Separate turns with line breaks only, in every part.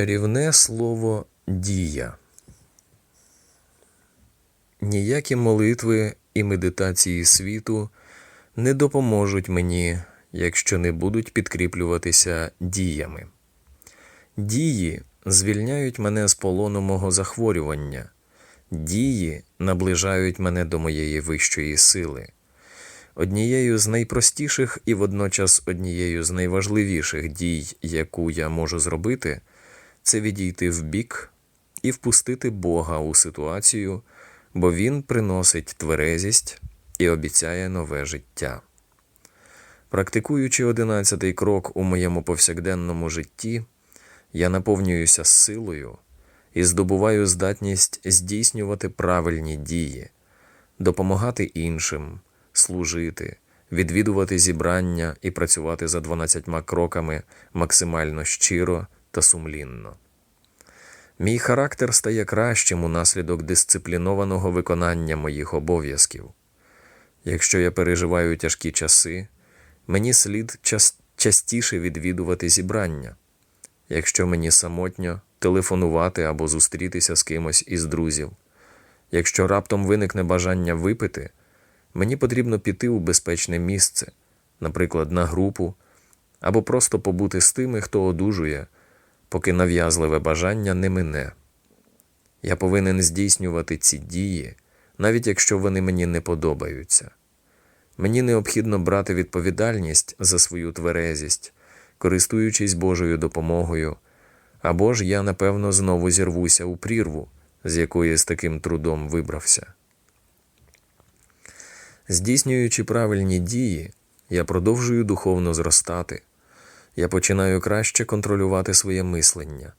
Чарівне слово дія. Ніякі молитви і медитації світу не допоможуть мені, якщо не будуть підкріплюватися діями. Дії звільняють мене з полону мого захворювання, дії наближають мене до моєї вищої сили. Однією з найпростіших і водночас однією з найважливіших дій, яку я можу зробити, це відійти вбік і впустити Бога у ситуацію, бо Він приносить тверезість і обіцяє нове життя. Практикуючи одинадцятий крок у моєму повсякденному житті, я наповнююся силою і здобуваю здатність здійснювати правильні дії, допомагати іншим, служити, відвідувати зібрання і працювати за дванадцятьма кроками максимально щиро та сумлінно. Мій характер стає кращим унаслідок дисциплінованого виконання моїх обов'язків. Якщо я переживаю тяжкі часи, мені слід час- частіше відвідувати зібрання. Якщо мені самотньо, телефонувати або зустрітися з кимось із друзів. Якщо раптом виникне бажання випити, мені потрібно піти у безпечне місце, наприклад, на групу, або просто побути з тими, хто одужує, поки нав'язливе бажання не мине. Я повинен здійснювати ці дії, навіть якщо вони мені не подобаються. Мені необхідно брати відповідальність за свою тверезість, користуючись Божою допомогою, або ж я, напевно, знову зірвуся у прірву, з якої з таким трудом вибрався. Здійснюючи правильні дії, я продовжую духовно зростати. Я починаю краще контролювати своє мислення.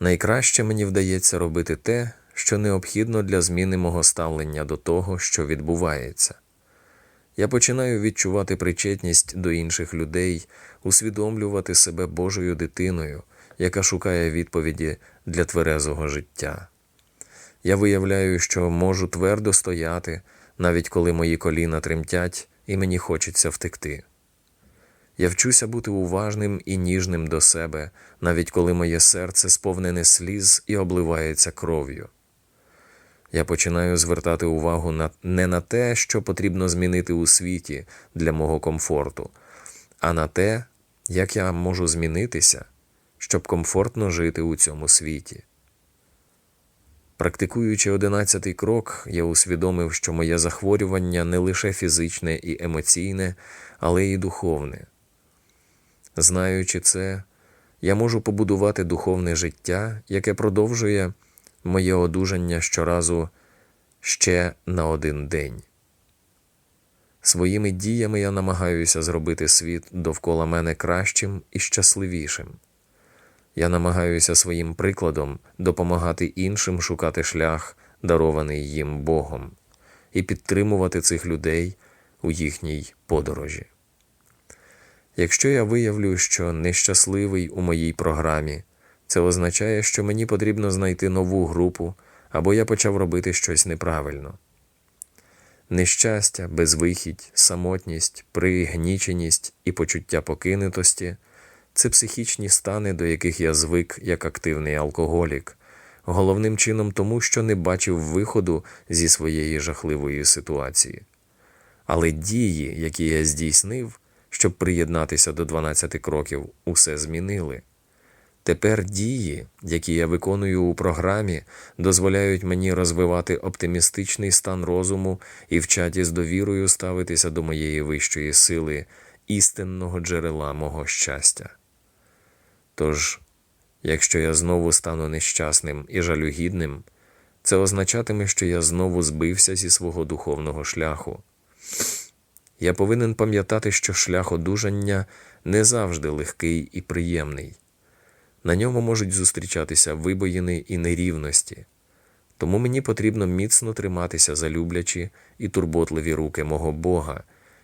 Найкраще мені вдається робити те, що необхідно для зміни мого ставлення до того, що відбувається. Я починаю відчувати причетність до інших людей, усвідомлювати себе Божою дитиною, яка шукає відповіді для тверезого життя. Я виявляю, що можу твердо стояти, навіть коли мої коліна тремтять і мені хочеться втекти. Я вчуся бути уважним і ніжним до себе, навіть коли моє серце сповнене сліз і обливається кров'ю. Я починаю звертати увагу на, не на те, що потрібно змінити у світі для мого комфорту, а на те, як я можу змінитися, щоб комфортно жити у цьому світі. Практикуючи одинадцятий крок, я усвідомив, що моє захворювання не лише фізичне і емоційне, але й духовне. Знаючи це, я можу побудувати духовне життя, яке продовжує моє одужання щоразу ще на один день. Своїми діями я намагаюся зробити світ довкола мене кращим і щасливішим. Я намагаюся своїм прикладом допомагати іншим шукати шлях, дарований їм Богом, і підтримувати цих людей у їхній подорожі. Якщо я виявлю, що нещасливий у моїй програмі, це означає, що мені потрібно знайти нову групу або я почав робити щось неправильно. Нещастя, безвихідь, самотність, пригніченість і почуття покинутості це психічні стани, до яких я звик як активний алкоголік, головним чином тому, що не бачив виходу зі своєї жахливої ситуації. Але дії, які я здійснив, щоб приєднатися до 12 кроків, усе змінили. Тепер дії, які я виконую у програмі, дозволяють мені розвивати оптимістичний стан розуму і вчать із довірою ставитися до моєї вищої сили, істинного джерела мого щастя. Тож, якщо я знову стану нещасним і жалюгідним, це означатиме, що я знову збився зі свого духовного шляху. Я повинен пам'ятати, що шлях одужання не завжди легкий і приємний. На ньому можуть зустрічатися вибоїни і нерівності, тому мені потрібно міцно триматися за люблячі і турботливі руки мого Бога,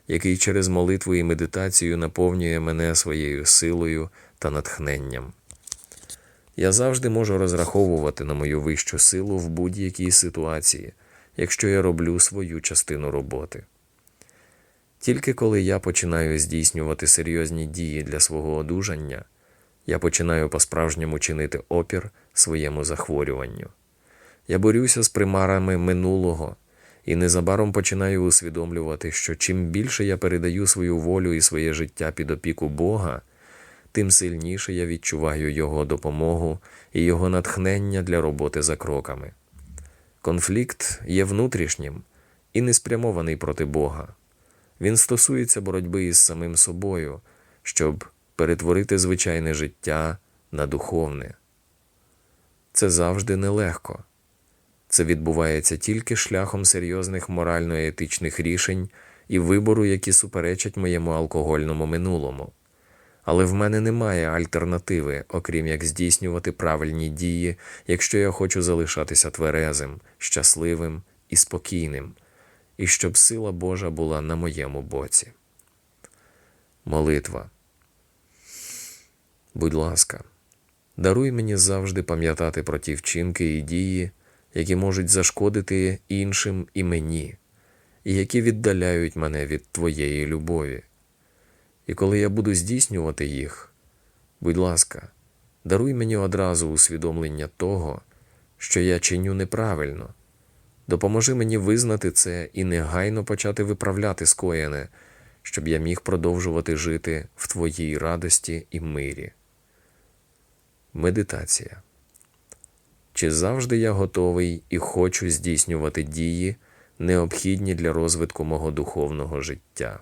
який через молитву і медитацію наповнює мене своєю силою та натхненням. Я завжди можу розраховувати на мою вищу силу в будь-якій ситуації, якщо я роблю свою частину роботи. Тільки коли я починаю здійснювати серйозні дії для свого одужання, я починаю по-справжньому чинити опір своєму захворюванню. Я борюся з примарами минулого і незабаром починаю усвідомлювати, що чим більше я передаю свою волю і своє життя під опіку Бога, тим сильніше я відчуваю Його допомогу і Його натхнення для роботи за кроками. Конфлікт є внутрішнім і не спрямований проти Бога. Він стосується боротьби із самим собою, щоб перетворити звичайне життя на духовне. Це завжди нелегко. Це відбувається тільки шляхом серйозних морально-етичних рішень і вибору, які суперечать моєму алкогольному минулому. Але в мене немає альтернативи, окрім як здійснювати правильні дії, якщо я хочу залишатися тверезим, щасливим і спокійним, і щоб сила Божа була на моєму боці. Молитва. Будь ласка, даруй мені завжди пам'ятати про ті вчинки і дії, які можуть зашкодити іншим і мені, і які віддаляють мене від Твоєї любові. І коли я буду здійснювати їх, будь ласка, даруй мені одразу усвідомлення того, що я чиню неправильно. Допоможи мені визнати це і негайно почати виправляти скоєне, щоб я міг продовжувати жити в Твоїй радості і мирі. Медитація. Чи завжди я готовий і хочу здійснювати дії, необхідні для розвитку мого духовного життя?